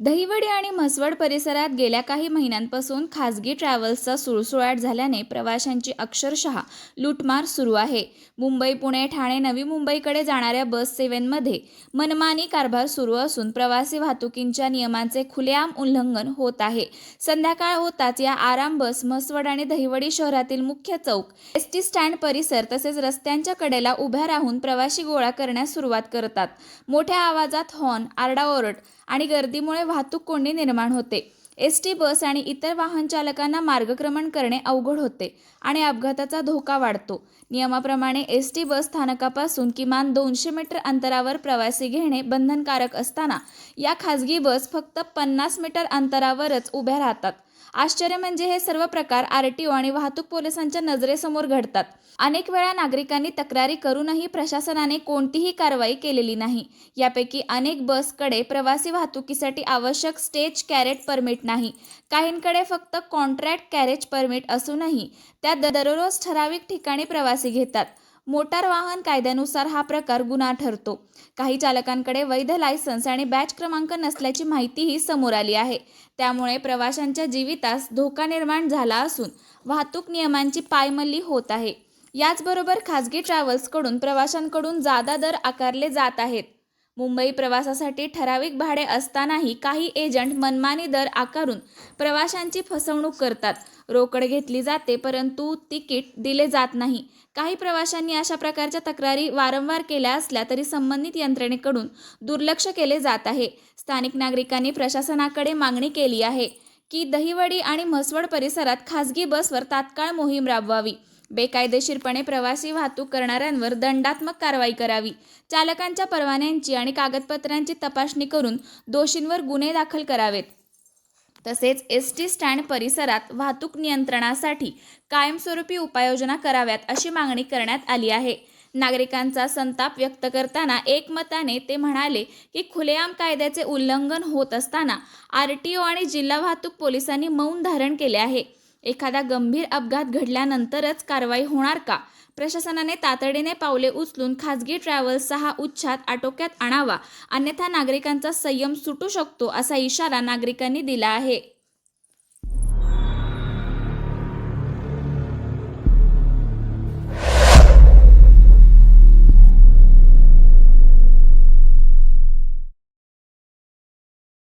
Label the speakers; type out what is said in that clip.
Speaker 1: दहिवडी आणि म्हसवड परिसरात गेल्या काही महिन्यांपासून खासगी ट्रॅव्हल्सचा सुळसुळाट झाल्याने प्रवाशांची अक्षरशः लूटमार सुरू आहे. मुंबई पुणे ठाणे नवी मुंबईकडे जाणाऱ्या बस सेवेंमध्ये मनमानी कारभार सुरू असून प्रवासी वाहतुकींच्या नियमांचे खुलेआम उल्लंघन होत आहे. संध्याकाळ होताच या आराम बस म्हसवड आणि दहिवडी शहरातील मुख्य चौक एस टी स्टँड परिसर तसेच रस्त्यांच्या कडेला उभ्या राहून प्रवासी गोळा करण्यास सुरुवात करतात. मोठ्या आवाजात हॉर्न आरडाओरड आणि गर्दीमुळे वाहतूक कोंडी निर्माण होते. एस टी बस आणि इतर वाहन चालकांना मार्गक्रमण करणे अवघड होते आणि अपघाताचा धोका वाढतो. नियमाप्रमाणे एस टी बस स्थानकापासून किमान दोनशे मीटर अंतरावर प्रवासी घेणे बंधनकारक असताना या खाजगी बस फक्त पन्नास मीटर अंतरावरच उभ्या राहतात. आश्चर्य म्हणजे हे सर्व प्रकार आर टी ओ आणि वाहतूक पोलिसांच्या नजरेसमोर घडतात. अनेक वेळा नागरिकांनी तक्रारी करूनही प्रशासनाने कोणतीही कारवाई केलेली नाही. यापैकी अनेक बसकडे प्रवासी वाहतुकीसाठी आवश्यक स्टेज कॅरेट परमिट नाही. काहींकडे फक्त कॉन्ट्रॅक्ट कॅरेज परमिट असूनही त्या दररोज ठराविक ठिकाणी प्रवासी घेतात. मोटार वाहन कायद्यानुसार हा प्रकार गुन्हा ठरतो. काही चालकांकडे वैध लायसन्स आणि बॅच क्रमांक नसल्याची माहितीही समोर आली आहे. त्यामुळे प्रवाशांच्या जीवितास धोका निर्माण झाला असून वाहतूक नियमांची पायमल्ली होत आहे. याचबरोबर खाजगी ट्रॅव्हल्सकडून प्रवाशांकडून जादा दर आकारले जात आहेत. मुंबई प्रवासासाठी ठराविक भाडे असतानाही काही एजंट मनमानी दर आकारून प्रवाशांची फसवणूक करतात. रोकड घेतली जाते परंतु तिकीट दिले जात नाही. काही प्रवाशांनी अशा प्रकारच्या तक्रारी वारंवार केल्या असल्या तरी संबंधित यंत्रणेकडून दुर्लक्ष केले जात आहे. स्थानिक नागरिकांनी प्रशासनाकडे मागणी केली आहे की दहिवडी आणि म्हसवड परिसरात खाजगी बसवर तात्काळ मोहीम राबवावी. बेकायदेशीरपणे प्रवासी वाहतूक करणाऱ्यांवर दंडात्मक कारवाई करावी. चालकांच्या परवान्यांची आणि कागदपत्रांची तपासणी करून दोषींवर गुन्हे दाखल करावेत. तसेच एस टी स्टँड परिसरात वाहतूक नियंत्रणासाठी कायमस्वरूपी उपाययोजना कराव्यात अशी मागणी करण्यात आली आहे. नागरिकांचा संताप व्यक्त करताना एकमताने ते म्हणाले की खुलेआम कायद्याचे उल्लंघन होत असताना आर टी ओ आणि जिल्हा वाहतूक पोलिसांनी मौन धारण केले आहे. एखादा गंभीर अपघात घडल्यानंतरच कारवाई होणार का? प्रशासनाने तातडीने पावले उचलून खाजगी ट्रॅव्हल्सचा हा उच्छाद आटोक्यात आणावा. अन्यथा नागरिकांचा संयम सुटू शकतो असा इशारा नागरिकांनी दिला आहे.